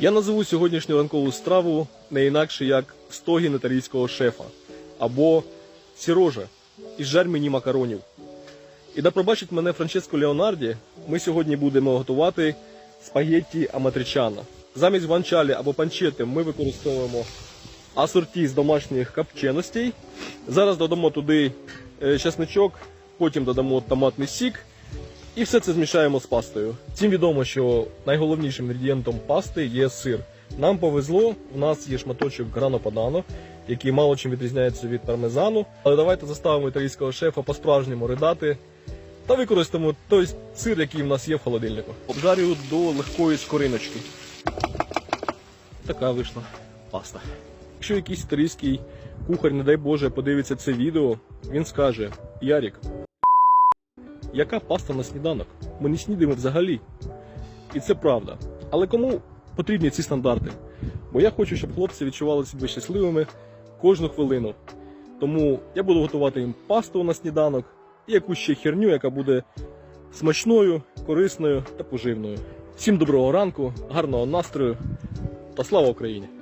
Я назову сьогоднішню ранкову страву не інакше як стогін італійського шефа або сірожа із жаль мені макаронів. І да пробачить мене Франческо Леонарді, ми сьогодні будемо готувати спагетті аматричана. Замість гуанчалі або панчети ми використовуємо асорті з домашніх копченостей. Зараз додамо туди е, чесничок, потім додамо томатний сік і все це змішаємо з пастою. Всім відомо, що найголовнішим інгредієнтом пасти є сир. Нам повезло, у нас є шматочок грано падано, який мало чим відрізняється від пармезану. Але давайте заставимо італійського шефа по-справжньому ридати та використаємо той сир, який в нас є в холодильнику. Обжарюю до легкої скориночки. Така вийшла паста. Якщо якийсь італійський кухар, не дай Боже, подивиться це відео, він скаже: Ярік, яка паста на сніданок? Ми не снідаємо взагалі. І це правда. Але кому потрібні ці стандарти? Бо я хочу, щоб хлопці відчували себе щасливими кожну хвилину. Тому я буду готувати їм пасту на сніданок і якусь ще херню, яка буде смачною, корисною та поживною. Всім доброго ранку, гарного настрою та слава Україні!